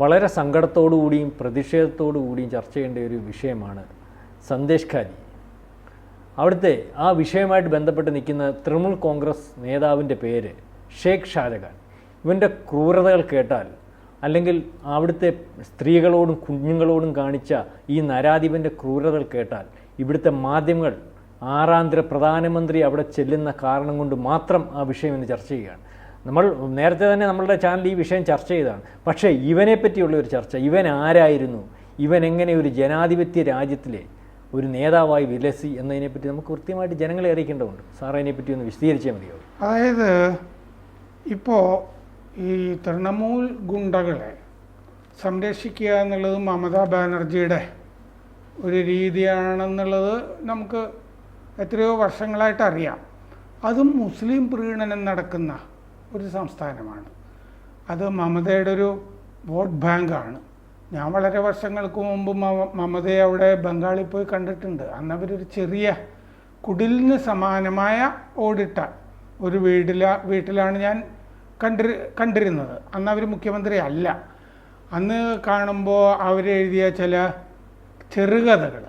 വളരെ സങ്കടത്തോടുകൂടിയും പ്രതിഷേധത്തോടുകൂടിയും പ്രതിഷേധത്തോടു കൂടിയും ചർച്ച ചെയ്യേണ്ട ഒരു വിഷയമാണ് സന്ദേശ് ഖാലി. അവിടുത്തെ ആ വിഷയമായിട്ട് ബന്ധപ്പെട്ട് നിൽക്കുന്ന തൃണമൂൽ കോൺഗ്രസ് നേതാവിന്റെ പേര് ഷേഖ് ഷാജഹാൻ. ഇവന്റെ ക്രൂരതകൾ കേട്ടാൽ അല്ലെങ്കിൽ അവിടുത്തെ സ്ത്രീകളോടും കുഞ്ഞുങ്ങളോടും കാണിച്ച ഈ നരാധിപന്റെ ക്രൂരതകൾ കേട്ടാൽ ഇവിടുത്തെ മാധ്യമങ്ങൾ ആറാന്തര പ്രധാനമന്ത്രി അവിടെ ചെല്ലുന്ന കാരണം കൊണ്ട് മാത്രം ആ വിഷയം ഇന്ന് ചർച്ച ചെയ്യുകയാണ്. നമ്മൾ നേരത്തെ തന്നെ നമ്മളുടെ ചാനൽ ഈ വിഷയം ചർച്ച ചെയ്തതാണ്. പക്ഷേ ഇവനെ പറ്റിയുള്ള ഒരു ചർച്ച ഇവൻ ആരായിരുന്നു? ഇവൻ എങ്ങനെ ഒരു ജനാധിപത്യ രാജ്യത്തിലെ ഒരു നേതാവായി വിലസി എന്നതിനെപ്പറ്റി നമുക്ക് കൃത്യമായിട്ട് ജനങ്ങളെ അറിയിക്കേണ്ടതുണ്ട്. സാർ അതിനെപ്പറ്റി ഒന്ന് വിശദീകരിച്ചാൽ മതിയാവും അതായത് ഇപ്പോൾ ഈ തൃണമൂൽ ഗുണ്ടകളെ സംരക്ഷിക്കുക എന്നുള്ളത് മമതാ ബാനർജിയുടെ ഒരു രീതിയാണെന്നുള്ളത് നമുക്ക് എത്രയോ വർഷങ്ങളായിട്ട് അറിയാം. അതും മുസ്ലിം പ്രീണനം നടക്കുന്ന ഒരു സംസ്ഥാനമാണ്. അത് മമതയുടെ ഒരു വോട്ട് ബാങ്കാണ്. ഞാൻ വളരെ വർഷങ്ങൾക്ക് മുമ്പ് മമ മമതയെ അവിടെ ബംഗാളിൽ പോയി കണ്ടിട്ടുണ്ട്. അന്ന് അവരൊരു ചെറിയ കുടിലിന് സമാനമായ ഓടിട്ട ഒരു വീടില വീട്ടിലാണ് ഞാൻ കണ്ടി കണ്ടിരുന്നത്. അന്ന് അവർ മുഖ്യമന്ത്രി അല്ല. അന്ന് കാണുമ്പോൾ അവരെഴുതിയ ചില ചെറുകഥകൾ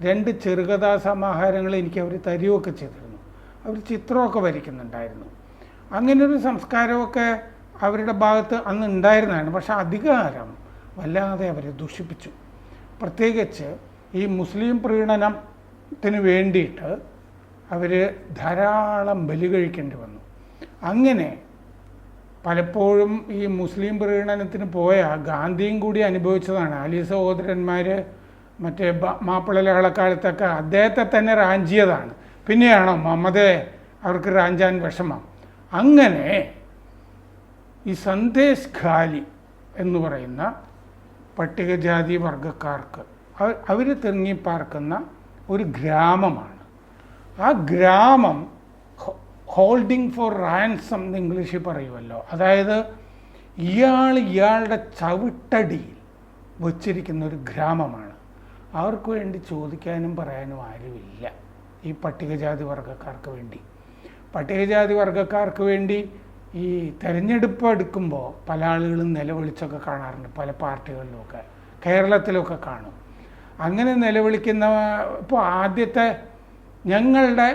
രണ്ട് ചെറുകഥാ സമാഹാരങ്ങൾ എനിക്ക് അവർ തരികയൊക്കെ ചെയ്തിരുന്നു. അവർ ചിത്രമൊക്കെ വരയ്ക്കുന്നുണ്ടായിരുന്നു. അങ്ങനെ ഒരു സംസ്കാരമൊക്കെ അവരുടെ ഭാഗത്ത് അന്ന് ഉണ്ടായിരുന്നതാണ്. പക്ഷെ അധികാരം വല്ലാതെ അവരെ ദുഷിപ്പിച്ചു. പ്രത്യേകിച്ച് ഈ മുസ്ലിം പ്രീണനത്തിന് വേണ്ടിയിട്ട് അവർ ധാരാളം ബലി കഴിക്കേണ്ടി വന്നു. അങ്ങനെ പലപ്പോഴും ഈ മുസ്ലിം പ്രീണനത്തിന് പോയ ഗാന്ധിയും കൂടി അനുഭവിച്ചതാണ്. അലി സഹോദരന്മാർ മറ്റേ ബ- മാപ്പിള ലഹളക്കാലത്തൊക്കെ അദ്ദേഹത്തെ തന്നെ റാഞ്ചിയതാണ്. പിന്നെയാണോ മമതയെ അവർക്ക് റാഞ്ചാൻ വിഷമം. അങ്ങനെ ഈ സന്ദേശ് ഖാലി എന്ന് പറയുന്ന പട്ടികജാതി വർഗക്കാർക്ക് അവർ തിങ്ങിപ്പാർക്കുന്ന ഒരു ഗ്രാമമാണ്. ആ ഗ്രാമം ഹോൾഡിംഗ് ഫോർ റാൻസം എന്ന് ഇംഗ്ലീഷിൽ പറയുമല്ലോ. അതായത് ഇയാൾ ഇയാളുടെ ചവിട്ടടിയിൽ വച്ചിരിക്കുന്ന ഒരു ഗ്രാമമാണ്. അവർക്ക് വേണ്ടി ചോദിക്കാനും പറയാനും ആരുമില്ല ഈ പട്ടികജാതി വർഗക്കാർക്ക് വേണ്ടി. പട്ടികജാതി വർഗക്കാർക്ക് വേണ്ടി ഈ തെരഞ്ഞെടുപ്പ് എടുക്കുമ്പോൾ പല ആളുകളും നിലവിളിച്ചൊക്കെ കാണാറുണ്ട് പല പാർട്ടികളിലുമൊക്കെ കേരളത്തിലൊക്കെ കാണും. അങ്ങനെ നിലവിളിക്കുന്ന ഇപ്പോൾ ആദ്യത്തെ ഞങ്ങളുടെ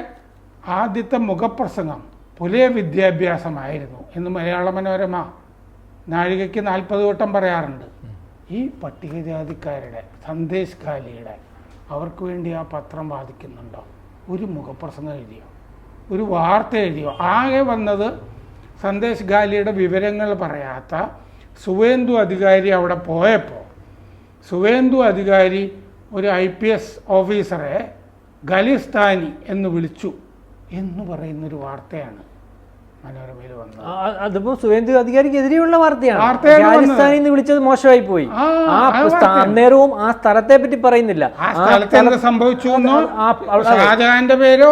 ആദ്യത്തെ മുഖപ്രസംഗം പുലയ വിദ്യാഭ്യാസമായിരുന്നു എന്ന് മലയാള മനോരമ നാഴികയ്ക്ക് നാൽപ്പത് വട്ടം പറയാറുണ്ട്. ഈ പട്ടികജാതിക്കാരുടെ സന്ദേശ് ഖാലിയുടെ അവർക്ക് വേണ്ടി ആ പത്രം വാദിക്കുന്നുണ്ടോ? ഒരു മുഖപ്രസംഗം എഴുതിയോ? ഒരു വാർത്ത എഴുതിയോ? ആകെ വന്നത് സന്ദേശ് ഗാലിയുടെ വിവരങ്ങൾ പറയാത്ത സുവേന്ദു അധികാരി അവിടെ പോയപ്പോൾ സുവേന്ദു അധികാരി ഒരു ഐ പി എസ് ഓഫീസറെ ഖലിസ്ഥാനി എന്ന് വിളിച്ചു എന്ന് പറയുന്നൊരു വാർത്തയാണ്. മനോരമയിൽ വന്നത്. അതിപ്പോ സുവേന്ദ്ര അധികാരിക്കെതിരെയുള്ള വാർത്തയാണ്. രാജസ്ഥാനിൽ നിന്ന് വിളിച്ചത് മോശമായി പോയി. ആ, അന്നേരവും ആ സ്ഥലത്തെ പറ്റി പറയുന്നില്ല. ആ സ്ഥലത്ത് എന്ത് സംഭവിച്ചു ഷാജഹാന്റെ പേരോ?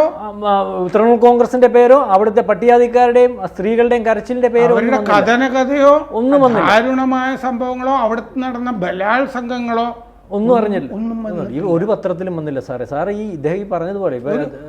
തൃണമൂൽ കോൺഗ്രസിന്റെ പേരോ അവിടുത്തെ പട്ടികാധികാരുടെയും സ്ത്രീകളുടെയും കരച്ചിലിന്റെ പേരോ കഥനകഥയോ കഥന കഥയോ ഒന്നും വന്നു ദാരുണമായ സംഭവങ്ങളോ അവിടെ നടന്ന ബലാത്സംഗങ്ങളോ ഒന്നും അറിഞ്ഞില്ല. ഒന്നും ഈ ഒരു പത്രത്തിലും വന്നില്ല സാറേ. സാറേ ഈ ഇദ്ദേഹം ഈ പറഞ്ഞതുപോലെ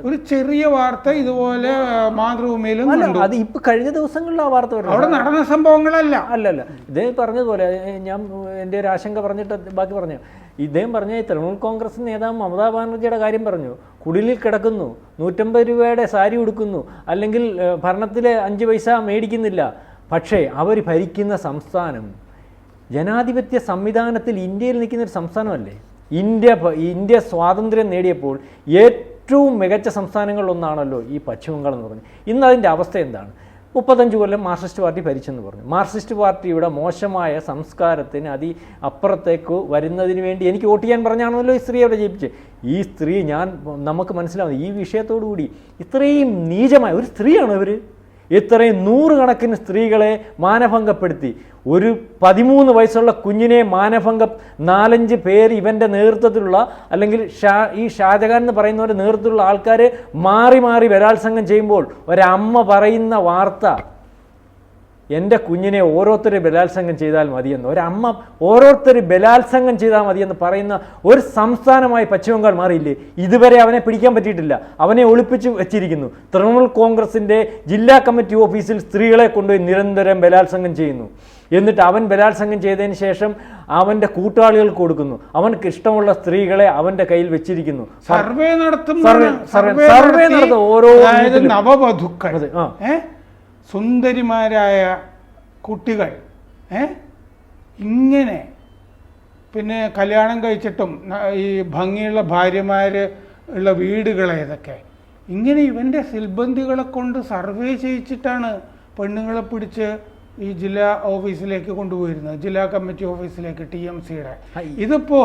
ഒരു ചെറിയ വാർത്ത ഇതുപോലെ മാതൃഭൂമിയിലും അത് ഇപ്പൊ കഴിഞ്ഞ ദിവസങ്ങളിൽ ആ വാർത്ത വരുന്നത്. അവിടെ നടന്ന സംഭവങ്ങളല്ല. അല്ലല്ല. ഇദ്ദേഹം പറഞ്ഞതുപോലെ ഞാൻ എന്റെ ഒരു ആശങ്ക പറഞ്ഞിട്ട് ബാക്കി പറഞ്ഞു. ഇദ്ദേഹം പറഞ്ഞ തൃണമൂൽ കോൺഗ്രസ് നേതാവ് മമതാ ബാനർജിയുടെ കാര്യം പറഞ്ഞു. കുടിലിൽ കിടക്കുന്നു നൂറ്റമ്പത് രൂപയുടെ സാരി ഉടുക്കുന്നു അല്ലെങ്കിൽ ഭരണത്തിലെ അഞ്ച് പൈസ മേടിക്കുന്നില്ല. പക്ഷേ അവർ ഭരിക്കുന്ന സംസ്ഥാനം ജനാധിപത്യ സംവിധാനത്തിൽ ഇന്ത്യയിൽ നിൽക്കുന്ന ഒരു സംസ്ഥാനമല്ലേ? ഇന്ത്യ ഇന്ത്യ സ്വാതന്ത്ര്യം നേടിയപ്പോൾ ഏറ്റവും മികച്ച സംസ്ഥാനങ്ങളിലൊന്നാണല്ലോ ഈ പശ്ചിമ ബംഗാൾ എന്ന് പറഞ്ഞു. ഇന്ന് അതിന്റെ അവസ്ഥ എന്താണ്? മുപ്പത്തഞ്ച് കൊല്ലം മാർക്സിസ്റ്റ് പാർട്ടി ഭരിച്ചെന്ന് പറഞ്ഞു. മാർക്സിസ്റ്റ് പാർട്ടിയുടെ മോശമായ സംസ്കാരത്തിന് അതി അപ്പുറത്തേക്ക് വരുന്നതിന് വേണ്ടി എനിക്ക് വോട്ട് ചെയ്യാൻ പറഞ്ഞാണല്ലോ ഈ സ്ത്രീ അവിടെ ജയിപ്പിച്ചത് ഈ സ്ത്രീ ഞാൻ നമുക്ക് മനസ്സിലാവുന്നത് ഈ വിഷയത്തോടു കൂടി ഇത്രയും നീചമായ ഒരു സ്ത്രീയാണ് ഇവർ ഇത്രയും നൂറുകണക്കിന് സ്ത്രീകളെ മാനഭംഗപ്പെടുത്തി. ഒരു പതിമൂന്ന് വയസ്സുള്ള കുഞ്ഞിനെ മാനഭംഗം നാലഞ്ച് പേര് ഇവന്റെ നേതൃത്വത്തിലുള്ള അല്ലെങ്കിൽ ഷാ ഈ ഷാജഹാൻ എന്ന് പറയുന്നവരുടെ നേതൃത്വത്തിലുള്ള ആൾക്കാർ മാറി മാറി ബലാത്സംഗം ചെയ്യുമ്പോൾ ഒരമ്മ പറയുന്ന വാർത്ത എന്റെ കുഞ്ഞിനെ ഓരോരുത്തർ ബലാത്സംഗം ചെയ്താൽ മതിയെന്ന് ഒരമ്മ ഓരോരുത്തർ ബലാത്സംഗം ചെയ്താൽ മതിയെന്ന് പറയുന്ന ഒരു സംസ്ഥാനമായി പശ്ചിമബംഗാൾ മാറിയില്ലേ? ഇതുവരെ അവനെ പിടിക്കാൻ പറ്റിയിട്ടില്ല. അവനെ ഒളിപ്പിച്ച് വെച്ചിരിക്കുന്നു. തൃണമൂൽ കോൺഗ്രസിന്റെ ജില്ലാ കമ്മിറ്റി ഓഫീസിൽ സ്ത്രീകളെ കൊണ്ടുപോയി നിരന്തരം ബലാത്സംഗം ചെയ്യുന്നു. എന്നിട്ട് അവൻ ബലാത്സംഗം ചെയ്തതിന് ശേഷം അവന്റെ കൂട്ടാളികൾക്ക് കൊടുക്കുന്നു. അവനക്ക് ഇഷ്ടമുള്ള സ്ത്രീകളെ അവന്റെ കയ്യിൽ വെച്ചിരിക്കുന്നു. സർവേ നടത്തും സർവേ- നടത്തും ഓരോ നവവധുക്കൾ. സുന്ദരിമാരായ കുട്ടികൾ ഏ? ഇങ്ങനെ. പിന്നെ കല്യാണം കഴിച്ചിട്ടും ഈ ഭംഗിയുള്ള ഭാര്യമാർ ഉള്ള വീടുകൾ ഏതൊക്കെ ഇങ്ങനെ ഇവന്റെ സിൽബന്ധികളെ കൊണ്ട് സർവേ ചെയ്യിച്ചിട്ടാണ് പെണ്ണുങ്ങളെ പിടിച്ച് ഈ ജില്ലാ ഓഫീസിലേക്ക് കൊണ്ടുപോയിരുന്നത്. ജില്ലാ കമ്മിറ്റി ഓഫീസിലേക്ക് ടി എം സിയുടെ. ഇതിപ്പോൾ ഇതിപ്പോ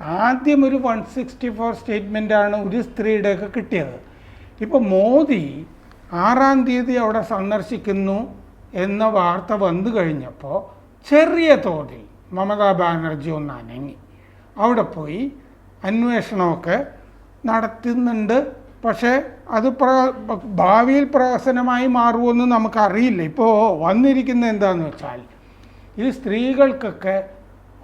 ആദ്യം ഒരു വൺ സിക്സ്റ്റി ഫോർ സ്റ്റേറ്റ്മെന്റാണ് ആണ് ഒരു സ്ത്രീയുടെയൊക്കെ കിട്ടിയത്. ഇപ്പോൾ മോദി ആറാം തീയതി അവിടെ സന്ദർശിക്കുന്നു എന്ന വാർത്ത വന്നു കഴിഞ്ഞപ്പോൾ ചെറിയ തോതിൽ മമതാ ബാനർജി ഒന്ന് അനങ്ങി. അവിടെ പോയി അന്വേഷണമൊക്കെ നടത്തുന്നുണ്ട്. പക്ഷേ അത് പ്ര ഭാവിയിൽ പ്രഹസനമായി മാറുമെന്ന് നമുക്കറിയില്ല. ഇപ്പോൾ വന്നിരിക്കുന്ന എന്താണെന്ന് വെച്ചാൽ ഈ സ്ത്രീകൾക്കൊക്കെ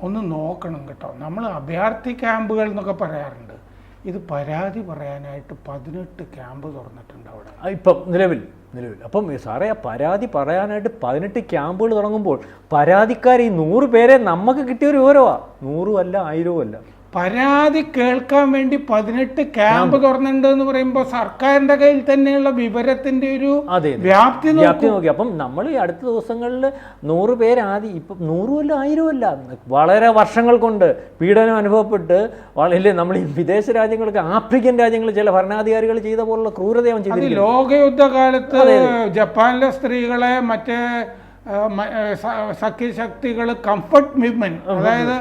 ഒന്ന് നോക്കണം കേട്ടോ. നമ്മൾ അഭയാർത്ഥി ക്യാമ്പുകൾ എന്നൊക്കെ പറയാറുണ്ട്. ഇത് പരാതി പറയാനായിട്ട് പതിനെട്ട് ക്യാമ്പ് തുറന്നിട്ടുണ്ട് അവിടെ. ഇപ്പം നിലവിൽ നിലവിൽ. അപ്പം സാറേ ആ പരാതി പറയാനായിട്ട് പതിനെട്ട് ക്യാമ്പുകൾ തുടങ്ങുമ്പോൾ പരാതിക്കാർ ഈ നൂറ് പേരെ നമുക്ക് കിട്ടിയ ഒരു വിവരമാണ് നൂറും അല്ല ആയിരവും അല്ല. പരാതി കേൾക്കാൻ വേണ്ടി പതിനെട്ട് ക്യാമ്പ് തുറന്നിട്ടുണ്ട് എന്ന് പറയുമ്പോൾ സർക്കാരിന്റെ കയ്യിൽ തന്നെയുള്ള വിവരത്തിന്റെ ഒരു. വ്യാപ്തി. വ്യാപ്തി നോക്കി. അപ്പം നമ്മൾ ഈ അടുത്ത ദിവസങ്ങളിൽ നൂറ് പേര് ആദ്യം ഇപ്പം നൂറുമല്ല അല്ല വളരെ വർഷങ്ങൾ കൊണ്ട് പീഡനം അനുഭവപ്പെട്ട് വളരെ നമ്മൾ ഈ വിദേശ രാജ്യങ്ങൾക്ക് ആഫ്രിക്കൻ രാജ്യങ്ങളിൽ ചില ഭരണാധികാരികൾ ചെയ്ത പോലുള്ള ക്രൂരത അവൻ ചെയ്തിരിക്കുന്നു ലോകയുദ്ധകാലത്ത് ജപ്പാനിലെ സ്ത്രീകളെ മറ്റേ സഖ്യശക്തികൾ കംഫർട്ട് മൂവ്മെന്റ് അതായത്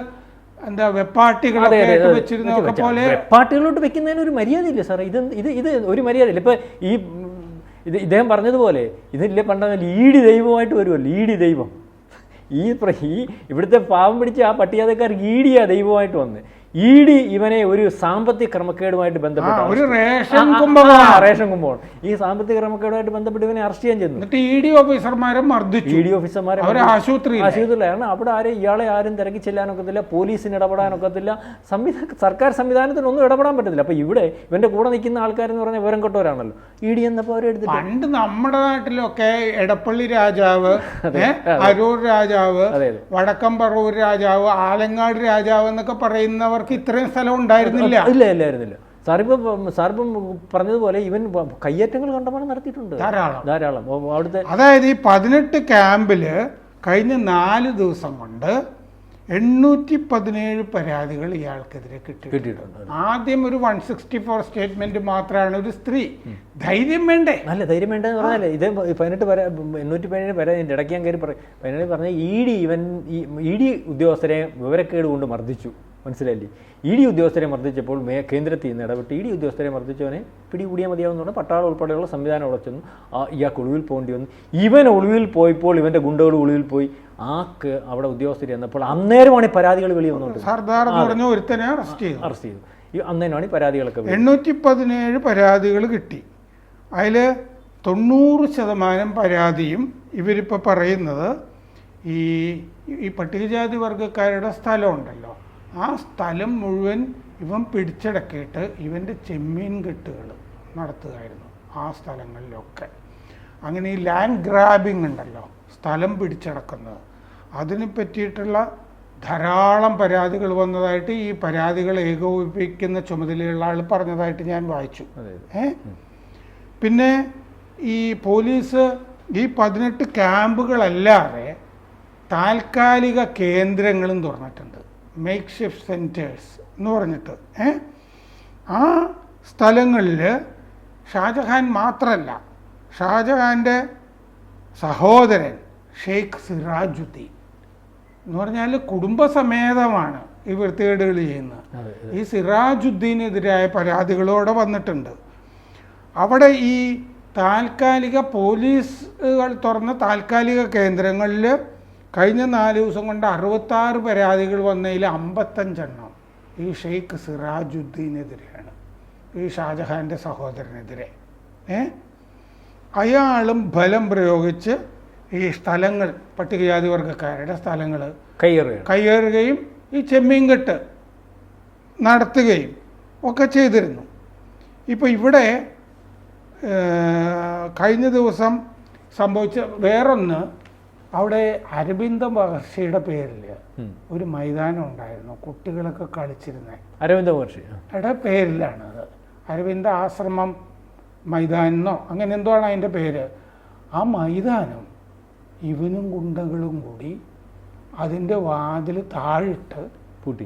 എന്താ വെപ്പാട്ടികളൊക്കെ പോലെ പാർട്ടികളോട്ട് വെക്കുന്നതിന് ഒരു മര്യാദ ഇല്ല സാർ ഇത് ഇത് ഇത് ഒരു മര്യാദ ഇല്ല ഇപ്പൊ ഈ ഇത് ഇദ്ദേഹം പറഞ്ഞതുപോലെ ഇതില്ലേ പണ്ട ലീഡി ദൈവമായിട്ട് വരുമോ ലീഡി ദൈവം. ഈ ഈ ഇവിടുത്തെ പാവം പിടിച്ച് ആ പട്ടികജാതക്കാർക്ക് ഈടിയാ ദൈവമായിട്ട് വന്ന്. ഈടി ഇവനെ ഒരു സാമ്പത്തിക ക്രമക്കേടുമായിട്ട് ബന്ധപ്പെട്ട ഒരു റേഷൻ ആ, റേഷൻ കുംഭമാണ്. ഈ സാമ്പത്തിക ക്രമക്കേടുമായിട്ട് ബന്ധപ്പെട്ട് ഇവനെ അറസ്റ്റ് ചെയ്യാൻ ചെന്നു. എന്നിട്ട് ഇ ഡി ഓഫീസർമാരെ മർദ്ദിച്ചു. ഇ ഡി ഓഫീസർമാരെ ആശുപത്രി ആശുപത്രിയിലാണ് അവിടെ ആരും ഇയാളെ ആരും തിരക്കി ചെല്ലാനൊക്കത്തില്ല പോലീസിന് ഇടപെടാനൊക്കത്തില്ല സംവിധാന സർക്കാർ സംവിധാനത്തിനൊന്നും ഇടപെടാൻ പറ്റത്തില്ല. അപ്പൊ ഇവിടെ ഇവന്റെ കൂടെ നിൽക്കുന്ന ആൾക്കാരെന്ന് പറഞ്ഞാൽ വിവരം കെട്ടവരാണല്ലോ. ഇ ഡി എന്നപ്പോൾ അവരെടുത്തിട്ട് പണ്ട് നമ്മുടെ നാട്ടിലൊക്കെ എടപ്പള്ളി രാജാവ് അരൂർ രാജാവ് വടക്കം പറവൂർ രാജാവ് ആലങ്ങാട് രാജാവ് എന്നൊക്കെ പറയുന്നവർക്ക് ഇത്രയും സ്ഥലം ഉണ്ടായിരുന്നില്ല. ഇല്ല ഇല്ലായിരുന്നില്ല. സാറിപ്പം സാറിപ്പം പറഞ്ഞതുപോലെ ഇവൻ കയ്യേറ്റങ്ങൾ കണ്ടമാനം നടത്തിയിട്ടുണ്ട്. ധാരാളം. ധാരാളം. അവിടുത്തെ അതായത് ഈ പതിനെട്ട് ക്യാമ്പിൽ കഴിഞ്ഞ നാല് ദിവസം കൊണ്ട് എണ്ണൂറ്റി പതിനേഴ് പരാതികൾ ഇയാൾക്കെതിരെ കിട്ടി കിട്ടിയിട്ടുണ്ട്. ആദ്യം ഒരു വൺ സിക്സ്റ്റി ഫോർ സ്റ്റേറ്റ്മെന്റ് മാത്രമാണ് ഒരു സ്ത്രീ. ധൈര്യം വേണ്ടേ? നല്ല ധൈര്യം വേണ്ടെന്ന് പറഞ്ഞാലേ ഇത് പതിനെട്ട് പരാ എണ്ണൂറ്റി പതിനേഴ് പരാതി ഇടയ്ക്കാൻ കയറി പറയും പതിനേഴ് പറഞ്ഞാൽ ഇ ഡി ഇവൻ ഇ ഡി ഉദ്യോഗസ്ഥരെ വിവരക്കേട് കൊണ്ട് മർദ്ദിച്ചു. മനസ്സിലായില്ലേ? ഇ ഡി ഉദ്യോഗസ്ഥരെ മർദ്ദിച്ചപ്പോൾ മേ കേന്ദ്രത്തിൽ നിന്ന് ഇടപെട്ട് ഇ ഡി ഉദ്യോഗസ്ഥരെ മർദ്ദിച്ചവനെ പിടികൂടിയാൽ മതിയാവുന്ന പറഞ്ഞാൽ പട്ടാളം ഉൾപ്പെടെയുള്ള സംവിധാനം അവിടെ ചെന്നു. ആ ഇയാൾക്ക് ഒളിവിൽ പോകേണ്ടി വന്നു. ഇവൻ ഒളിവിൽ പോയപ്പോൾ ഇവന്റെ ഗുണ്ടകൾ ഒളിവിൽ പോയി. ആക്ക് അവിടെ ഉദ്യോഗസ്ഥർ ചെന്നപ്പോൾ അന്നേരമാണ് ഈ പരാതികൾ വെളി വന്നുകൊണ്ട് ഒരുത്തനെ അറസ്റ്റ് ചെയ്തു. അറസ്റ്റ് ചെയ്തു. ഈ അന്നേരമാണ് ഈ പരാതികളൊക്കെ എണ്ണൂറ്റി പതിനേഴ് പരാതികൾ കിട്ടി. അതിൽ തൊണ്ണൂറ് ശതമാനം പരാതിയും ഇവരിപ്പോൾ പറയുന്നത് ഈ ഈ പട്ടികജാതി വർഗക്കാരുടെ സ്ഥലമുണ്ടല്ലോ. ആ സ്ഥലം മുഴുവൻ ഇവൻ പിടിച്ചടക്കിയിട്ട് ഇവന്റെ ചെമ്മീൻ കെട്ടുകൾ നടത്തുകയായിരുന്നു ആ സ്ഥലങ്ങളിലൊക്കെ. അങ്ങനെ ഈ ലാൻഡ് ഗ്രാബിംഗ് ഉണ്ടല്ലോ സ്ഥലം പിടിച്ചടക്കുന്നത്. അതിനെ പറ്റിയിട്ടുള്ള ധാരാളം പരാതികൾ വന്നതായിട്ട് ഈ പരാതികൾ ഏകോപിപ്പിക്കുന്ന ചുമതലയുള്ള ആൾ പറഞ്ഞതായിട്ട് ഞാൻ വായിച്ചു. ഏ? പിന്നെ ഈ പോലീസ് ഈ പതിനെട്ട് ക്യാമ്പുകളല്ലാതെ താൽക്കാലിക കേന്ദ്രങ്ങളും തുറന്നിട്ടുണ്ട്. മേക്ക് ഷിഫ്റ്റ് സെന്റേഴ്സ് എന്ന് പറഞ്ഞിട്ട് ഏ? ആ സ്ഥലങ്ങളിൽ ഷാജഹാൻ മാത്രമല്ല ഷാജഹാന്റെ സഹോദരൻ ഷെയ്ഖ് സിറാജുദ്ദീൻ എന്ന് പറഞ്ഞാൽ കുടുംബസമേതമാണ് ഈ വൃത്തികേടുകൾ ചെയ്യുന്നത്. ഈ സിറാജുദ്ദീനെതിരായ പരാതികളോടെ വന്നിട്ടുണ്ട്. അവിടെ ഈ താൽക്കാലിക പോലീസുകൾ തുറന്ന താൽക്കാലിക കേന്ദ്രങ്ങളിൽ കഴിഞ്ഞ നാല് ദിവസം കൊണ്ട് അറുപത്താറ് പരാതികൾ വന്നതിൽ അമ്പത്തഞ്ചെണ്ണം ഈ ഷെയ്ഖ് സിറാജുദ്ദീനെതിരെയാണ്. ഈ ഷാജഹാന്റെ സഹോദരനെതിരെ. ഏ? അയാളും ബലം പ്രയോഗിച്ച് ഈ സ്ഥലങ്ങൾ പട്ടികജാതി വർഗക്കാരുടെ സ്ഥലങ്ങൾ കയ്യേറുകയും ഈ ചെമ്മീൻകെട്ട് നടത്തുകയും ഒക്കെ ചെയ്തിരുന്നു. ഇപ്പോൾ ഇവിടെ കഴിഞ്ഞ ദിവസം സംഭവിച്ച വേറൊന്ന് അവിടെ അരവിന്ദ മഹർഷിയുടെ പേരിൽ ഒരു മൈതാനം ഉണ്ടായിരുന്നു. കുട്ടികളൊക്കെ കളിച്ചിരുന്നത് അരവിന്ദ മഹർഷി. ആ. യുടെ പേരിലാണ് അത്. അരവിന്ദ ആശ്രമം മൈതാനെന്നോ അങ്ങനെ എന്തോ ആണ് അതിന്റെ പേര്? ആ മൈതാനം ഇവനും ഗുണ്ടകളും കൂടി അതിന്റെ വാതിൽ താഴിട്ട്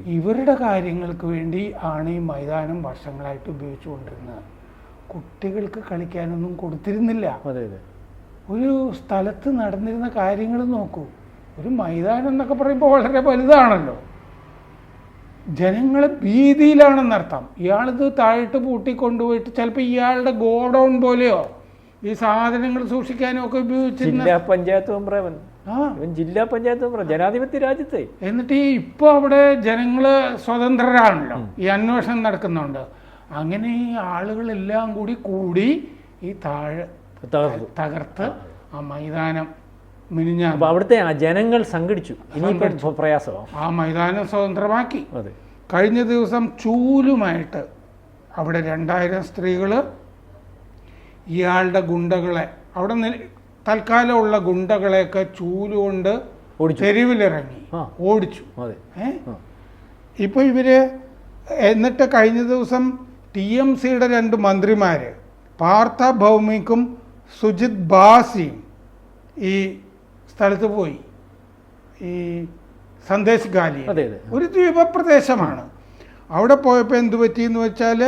ഇവരുടെ കാര്യങ്ങൾക്ക് വേണ്ടി ആണ് ഈ മൈതാനം വർഷങ്ങളായിട്ട് ഉപയോഗിച്ചുകൊണ്ടിരുന്നത്. കുട്ടികൾക്ക് കളിക്കാനൊന്നും കൊടുത്തിരുന്നില്ല. ഒരു സ്ഥലത്ത് നടന്നിരുന്ന കാര്യങ്ങൾ നോക്കൂ. ഒരു മൈതാനം എന്നൊക്കെ പറയുമ്പോൾ വളരെ വലുതാണല്ലോ. ജനങ്ങളെ ഭീതിയിലാണെന്നർത്ഥം ഇയാളിത് പൂട്ടി കൊണ്ടുപോയിട്ട് ചിലപ്പോൾ ഇയാളുടെ ഗോഡൗൺ പോലെയോ ഈ സാധനങ്ങൾ സൂക്ഷിക്കാനും ഒക്കെ ഉപയോഗിച്ചിരുന്ന ജില്ലാ പഞ്ചായത്ത് ജില്ലാ പഞ്ചായത്ത് മെമ്പർ ജനാധിപത്യ രാജ്യത്തെ. എന്നിട്ട് ഈ ഇപ്പോൾ അവിടെ ജനങ്ങൾ സ്വതന്ത്രരാണല്ലോ. ഈ അന്വേഷണം നടക്കുന്നുണ്ട്. അങ്ങനെ ഈ ആളുകളെല്ലാം കൂടി കൂടി ഈ താഴെ തകർത്തു. ആ മൈതാനം മിനിഞ്ഞ അപ്പൊ അവിടുത്തെ ആ ജനങ്ങൾ സംഘടിച്ചു. ഇനിയിപ്പോ പ്രയാസമാവും. ആ മൈതാനം സ്വതന്ത്രമാക്കി. അതെ. കഴിഞ്ഞ ദിവസം ചൂലുമായിട്ട് അവിടെ രണ്ടായിരം സ്ത്രീകൾ ഇയാളുടെ ഗുണ്ടകളെ അവിടെ തൽക്കാലമുള്ള ഗുണ്ടകളെയൊക്കെ ചൂലുകൊണ്ട് തെരുവിലിറങ്ങി. ഓടിച്ചു. ഇപ്പോൾ ഇവർ എന്നിട്ട് കഴിഞ്ഞ ദിവസം ടി എം സിയുടെ രണ്ട് മന്ത്രിമാര് പാർത്ഥ ഭൗമിക്കും സുജിത് ബാസി ഈ സ്ഥലത്ത് പോയി. ഈ സന്ദേശ് ഗാലി ഒരു ദ്വീപപ്രദേശമാണ്. അവിടെ പോയപ്പോൾ എന്ത് പറ്റിയെന്ന് വെച്ചാൽ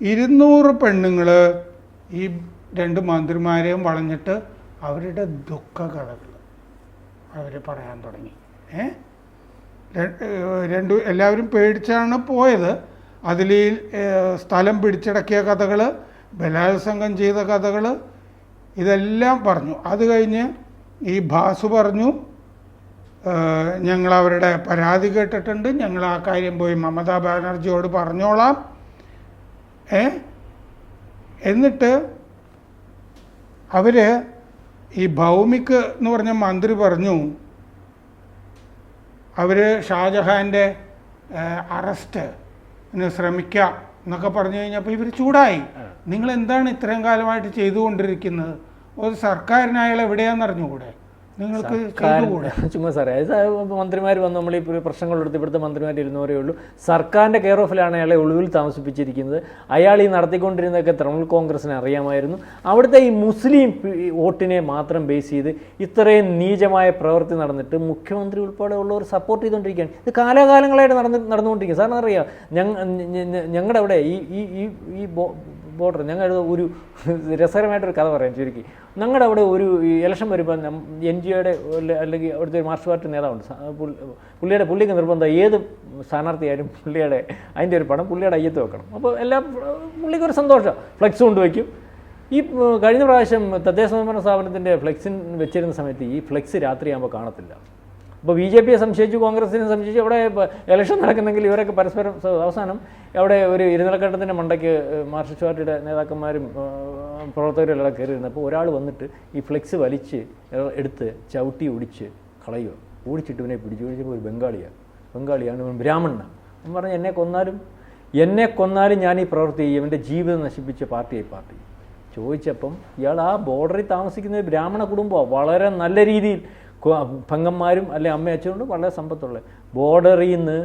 ഇരുന്നൂറ് പെണ്ണുങ്ങൾ ഈ രണ്ട് മന്ത്രിമാരെയും വളഞ്ഞിട്ട് അവരുടെ ദുഃഖ കഥകൾ അവർ പറയാൻ തുടങ്ങി. ഏ? രണ്ട് എല്ലാവരും പേടിച്ചാണ് പോയത്. അതിൽ സ്ഥലം പിടിച്ചടക്കിയ കഥകൾ ബലാത്സംഗം ചെയ്ത കഥകൾ ഇതെല്ലാം പറഞ്ഞു. അത് കഴിഞ്ഞ് ഈ ഭാസു പറഞ്ഞു ഞങ്ങൾ അവരുടെ പരാതി കേട്ടിട്ടുണ്ട്. ഞങ്ങൾ ആ കാര്യം പോയി മമതാ ബാനർജിയോട് പറഞ്ഞോളാം. ഏ? എന്നിട്ട് അവർ ഈ ഭൗമിക്ക് എന്ന് പറഞ്ഞ മന്ത്രി പറഞ്ഞു അവർ ഷാജഹാന്റെ അറസ്റ്റ് ശ്രമിക്കാം എന്നൊക്കെ പറഞ്ഞു കഴിഞ്ഞപ്പോൾ ഇവർ ചൂടായി. നിങ്ങൾ എന്താണ് ഇത്രയും കാലമായിട്ട് ചെയ്തുകൊണ്ടിരിക്കുന്നത്? ഒരു സർക്കാരിന് അയാൾ എവിടെയാണെന്ന് അറിഞ്ഞുകൂടെ? നിങ്ങൾക്ക് ചുമ്മാ സാറേ അത് മന്ത്രിമാർ വന്ന് നമ്മൾ ഈ പ്രശ്നങ്ങളെടുത്ത് ഇവിടുത്തെ മന്ത്രിമാർ ഇരുന്നവരേ ഉള്ളൂ. സർക്കാരിന്റെ കെയർ ഓഫിലാണ് അയാളെ ഒളിവിൽ താമസിപ്പിച്ചിരിക്കുന്നത്. അയാൾ ഈ നടത്തിക്കൊണ്ടിരുന്നതൊക്കെ തൃണമൂൽ കോൺഗ്രസിന് അറിയാമായിരുന്നു. അവിടുത്തെ ഈ മുസ്ലിം വോട്ടിനെ മാത്രം ബേസ് ചെയ്ത് ഇത്രയും നീചമായ പ്രവൃത്തി നടന്നിട്ട് മുഖ്യമന്ത്രി ഉൾപ്പെടെ ഉള്ളവർ സപ്പോർട്ട് ചെയ്തുകൊണ്ടിരിക്കുകയാണ്. ഇത് കാലാകാലങ്ങളായിട്ട് നടന്ന് നടന്നുകൊണ്ടിരിക്കുക സാറിന് അറിയാം ഞങ്ങളുടെ അവിടെ ഈ ഈ ഈ ബോർഡർ ഞങ്ങൾ ഒരു രസകരമായിട്ടൊരു കഥ പറയാം ചുരുക്കി. ഞങ്ങളുടെ അവിടെ ഒരു ഇലക്ഷൻ വരുമ്പോൾ എൻ ജി ഒയുടെ അല്ലെങ്കിൽ അവിടുത്തെ ഒരു മാർക്സ് പാർട്ടി നേതാവുണ്ട്. പുള്ളിയുടെ പുള്ളിക്ക് നിർബന്ധം ഏത് സ്ഥാനാർത്ഥിയായാലും പുള്ളിയുടെ അതിന്റെ ഒരു പണം പുള്ളിയുടെ അയ്യത്ത് വെക്കണം. അപ്പോൾ എല്ലാം പുള്ളിക്ക് ഒരു സന്തോഷം. ഫ്ലെക്സ് കൊണ്ടുവയ്ക്കും. ഈ കഴിഞ്ഞ പ്രാവശ്യം തദ്ദേശ സ്വയംഭരണ സ്ഥാപനത്തിന്റെ ഫ്ലെക്സിൻ വെച്ചിരുന്ന സമയത്ത് ഈ ഫ്ലെക്സ് രാത്രിയാകുമ്പോൾ കാണത്തില്ല. അപ്പോൾ ബി ജെ പിയെ സംശയിച്ചു കോൺഗ്രസിനെ സംശയിച്ചു അവിടെ ഇലക്ഷൻ നടക്കുന്നെങ്കിൽ ഇവരൊക്കെ പരസ്പരം അവസാനം അവിടെ ഒരു ഇരുനിലക്കെട്ടത്തിന്റെ മണ്ടയ്ക്ക് മാർക്സിസ്റ്റ് പാർട്ടിയുടെ നേതാക്കന്മാരും പ്രവർത്തകരും എല്ലാം കയറി അപ്പോൾ ഒരാൾ വന്നിട്ട് ഈ ഫ്ലെക്സ് വലിച്ച് എടുത്ത് ചവിട്ടി ഒടിച്ച് കളയുക. ഓടിച്ചിട്ട് ഇവനെ പിടിച്ചു പിടിച്ചപ്പോൾ ഒരു ബംഗാളിയാണ് ബംഗാളിയാണ് ഇവൻ ബ്രാഹ്മണനാണ് അവൻ പറഞ്ഞു എന്നെ കൊന്നാലും എന്നെ കൊന്നാലും ഞാൻ ഈ പ്രവൃത്തി ചെയ്യും. എന്റെ ജീവിതം നശിപ്പിച്ച പാർട്ടിയായി പാർട്ടി. ചോദിച്ചപ്പം ഇയാൾ ആ ബോർഡറിൽ താമസിക്കുന്ന ബ്രാഹ്മണ കുടുംബമാണ് വളരെ നല്ല രീതിയിൽ പെങ്ങന്മാരും അല്ലെ അമ്മ അച്ഛനുണ്ട് വളരെ സമ്പത്തുള്ള. ബോർഡറിൽ നിന്ന്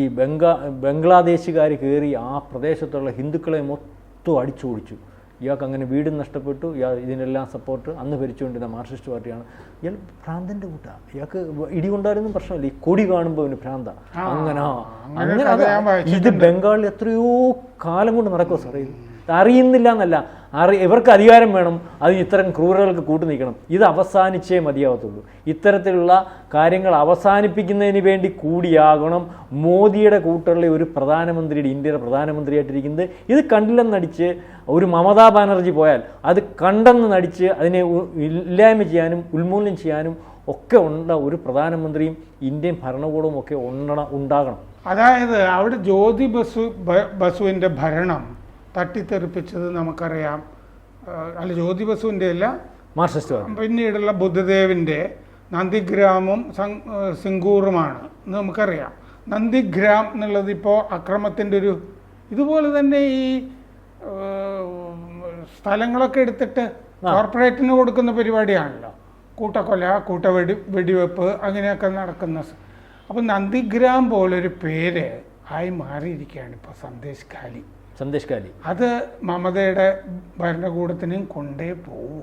ഈ ബംഗാ ബംഗ്ലാദേശുകാർ കയറി ആ പ്രദേശത്തുള്ള ഹിന്ദുക്കളെ മൊത്തം അടിച്ചു ഓടിച്ചു ഇയാൾക്ക് അങ്ങനെ വീടും നഷ്ടപ്പെട്ടു. ഇയാൾ ഇതിനെല്ലാം സപ്പോർട്ട് അന്ന് ഭരിച്ചുകൊണ്ടിരുന്ന മാർക്സിസ്റ്റ് പാർട്ടിയാണ്. ഇയാൾ ഭ്രാന്തന്റെ കൂട്ടാണ് ഇയാൾക്ക് ഇടി കൊണ്ടായിരുന്നു പ്രശ്നമില്ല. ഈ കൊടി കാണുമ്പോൾ അവന് ഭ്രാന്ത. അങ്ങനെ. അങ്ങനെ ഇത് ബംഗാളിൽ എത്രയോ കാലം കൊണ്ട് നടക്കുമോ സാറേ ഇത്. അറിയുന്നില്ല എന്നല്ല അറി ഇവർക്ക് അധികാരം വേണം അത് ഇത്തരം ക്രൂരകൾക്ക് കൂട്ടു നിൽക്കണം. ഇത് അവസാനിച്ചേ മതിയാവത്തുള്ളൂ. ഇത്തരത്തിലുള്ള കാര്യങ്ങൾ അവസാനിപ്പിക്കുന്നതിന് വേണ്ടി കൂടിയാകണം മോദിയുടെ കൂട്ടുള്ള ഒരു പ്രധാനമന്ത്രിയുടെ ഇന്ത്യയുടെ പ്രധാനമന്ത്രിയായിട്ടിരിക്കുന്നത്. ഇത് കണ്ടില്ലെന്നടിച്ച് ഒരു മമതാ ബാനർജി പോയാൽ അത് കണ്ടെന്ന് നടിച്ച് അതിനെ ഇല്ലായ്മ ചെയ്യാനും ഉന്മൂലനം ചെയ്യാനും ഒക്കെ ഉണ്ട ഒരു പ്രധാനമന്ത്രിയും ഇന്ത്യൻ ഭരണകൂടവും ഒക്കെ ഉണ്ടണ ഉണ്ടാകണം. അതായത് അവിടെ ജ്യോതി ബസു ബസുവിന്റെ ഭരണം തട്ടിത്തെറിപ്പിച്ചത് നമുക്കറിയാം. അല്ല ജ്യോതി ബസുവിന്റെ അല്ല മാർക്സിസ്റ്റ് പാർട്ടി. പിന്നീടുള്ള ബുദ്ധദേവിന്റെ നന്ദിഗ്രാമും സിംഗൂറുമാണ്. എന്ന് നമുക്കറിയാം. നന്ദിഗ്രാം എന്നുള്ളത് ഇപ്പോൾ അക്രമത്തിന്റെ ഒരു ഇതുപോലെ തന്നെ ഈ സ്ഥലങ്ങളൊക്കെ എടുത്തിട്ട് കോർപ്പറേറ്റിന് കൊടുക്കുന്ന പരിപാടിയാണല്ലോ. കൂട്ടക്കൊല കൂട്ടവെടി വെടിവെപ്പ് അങ്ങനെയൊക്കെ നടക്കുന്ന അപ്പം നന്ദിഗ്രാം പോലൊരു പേര് ആയി മാറിയിരിക്കുകയാണ് ഇപ്പോൾ സന്ദേശ് ഖാലി. സന്ദേശ് കാലി അത് മമതയുടെ ഭരണകൂടത്തിനും കൊണ്ടേ പോകൂ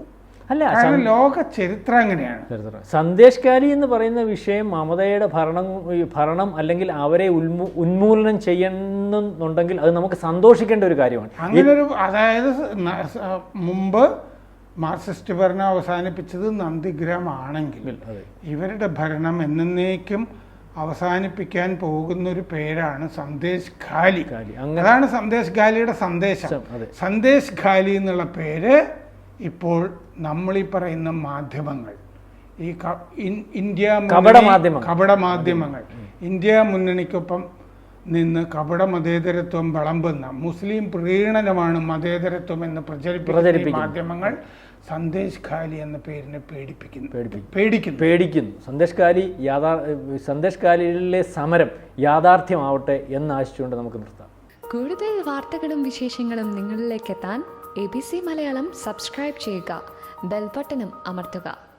അല്ല കാരണം ലോക ചരിത്രം അങ്ങനെയാണ്. സന്ദേശ് കാലി എന്ന് പറയുന്ന വിഷയം മമതയുടെ ഭരണം ഭരണം അല്ലെങ്കിൽ അവരെ ഉന്മൂ ഉന്മൂലനം ചെയ്യണമെന്നുണ്ടെങ്കിൽ അത് നമുക്ക് സന്തോഷിക്കേണ്ട ഒരു കാര്യമാണ്. അങ്ങനെ ഒരു അതായത് മുമ്പ് മാർക്സിസ്റ്റ് ഭരണം അവസാനിപ്പിച്ചത് നന്ദിഗ്രഹമാണെങ്കിൽ ഇവരുടെ ഭരണം എന്നേക്കും അവസാനിപ്പിക്കാൻ പോകുന്ന ഒരു പേരാണ് സന്ദേശ് ഖാലി. അതാണ് സന്ദേശ് ഖാലിയുടെ സന്ദേശം. സന്ദേശ് ഖാലി എന്നുള്ള പേര് ഇപ്പോൾ നമ്മൾ ഈ പറയുന്ന മാധ്യമങ്ങൾ. ഈ ഇന്ത്യ മുന്നണി- കപട മാധ്യമങ്ങൾ. കപട മാധ്യമങ്ങൾ. ഇന്ത്യ മുന്നണിക്കൊപ്പം നിന്ന് കപട മതേതരത്വം വിളമ്പുന്ന മുസ്ലിം പ്രീണനമാണ് മതേതരത്വം എന്ന് പ്രചരിപ്പിക്കുന്ന. മാധ്യമങ്ങൾ സന്ദേശ് കാലി എന്ന പേരിനെ പേടിപ്പിക്കുന്നു. പേടിപ്പിക്കും പേടിക്കുന്നു. പേടിക്കുന്നു. സന്ദേശ് കാലി യാഥാ സന്ദേശ് കാലിയിലെ സമരം യാഥാർത്ഥ്യമാവട്ടെ എന്ന് ആശിച്ചുകൊണ്ട് നമുക്ക് നിർത്താം. കൂടുതൽ വാർത്തകളും വിശേഷങ്ങളും നിങ്ങളിലേക്ക് എത്താൻ A B C Malayalam subscribe ചെയ്യുക. ബെൽബട്ടനും അമർത്തുക.